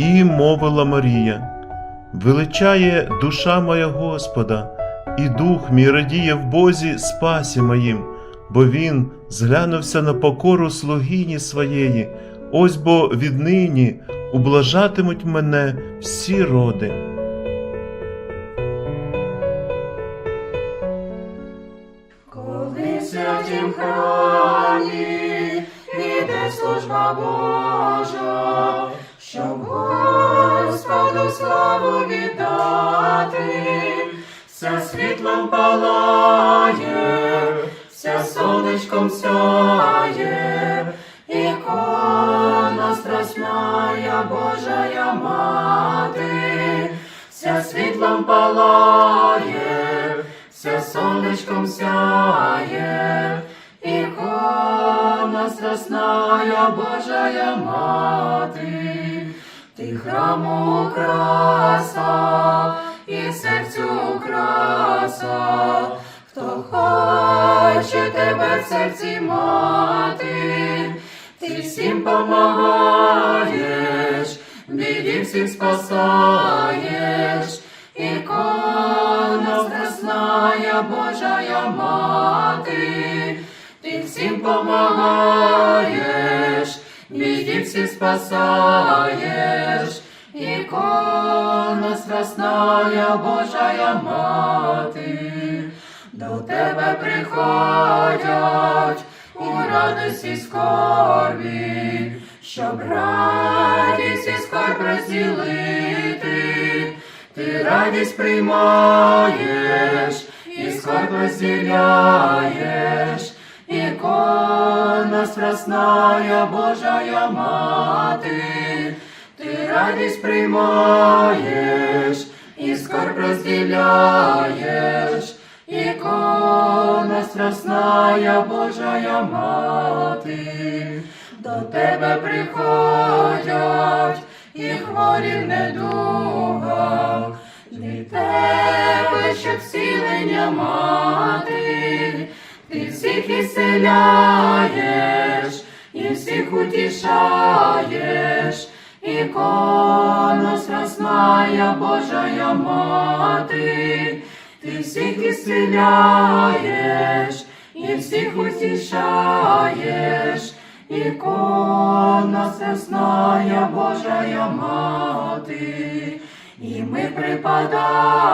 І мовила Марія, величає душа моя Господа, і дух мій радіє в Бозі спасі моїм, бо Він зглянувся на покору слугині своєї, ось бо віднині ублажатимуть мене всі роди. Коли в святім храмі служба Божа, віддати, вся світлом палає, вся сонечком сяє, ікона страсная Божая мати, вся світлом палає, вся сонечком сяє, ікона страсная Божая мати, ти храму краса і серцю краса, хто хоче тебе в серці мати, ти всім помагаєш, біді всіх спасаєш, ікона страсная Божая мати, ти всім помагаєш, біді всіх спасаєш, ікона страсная Божая мати, до тебе приходять у радості скорбі, щоб радість і скорб розділити, ти радість приймаєш і скорб розділяєш, ікона страсная Божая мати, ти радість приймаєш і скорб розділяєш, ікона страсная Божая мати, до тебе приходять і хворі в недугах, від тебе, щоб зцілення мати, ти всіх ісцеляєш і всіх утішаєш, ікона страсная Божая мати, ти всіх ісцеляєш і всіх утішаєш, ікона страсная Божая мати, і ми припадаєм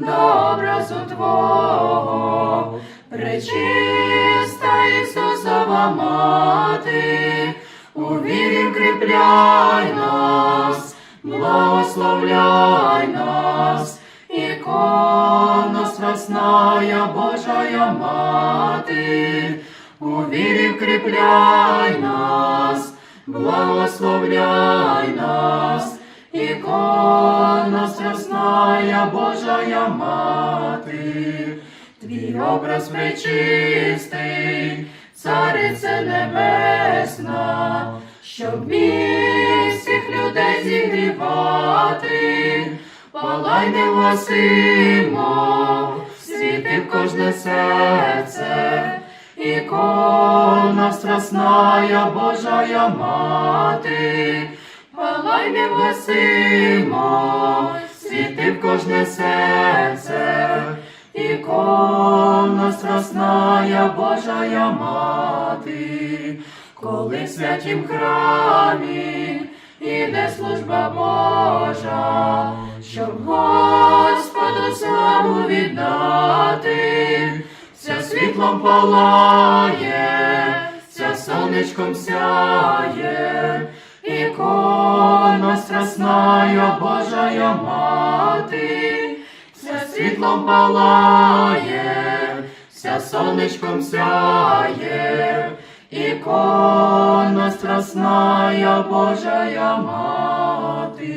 до образу Твого, пречиста Ісусова мати, у вірі вкріпляй нас, благословляй нас, ікона страсная Божая мати, у вірі вкріпляй нас, благословляй нас, ікона Божая мати, твій образ пречистий, царице небесна, щоб міг всіх людей зігрівати, палай невгасимо, світи в кожне серце, ікона страсная Божая мати, палай невгасимо, світи в кожне серце, ікона страсная Божая мати, коли в святім храмі іде служба Божа, щоб Господу славу віддати, вся світлом палає, вся сонечком сяє, ікона страсная Божая мати, вся світлом палає, вся сонечком сяє, ікона страсная Божая мати.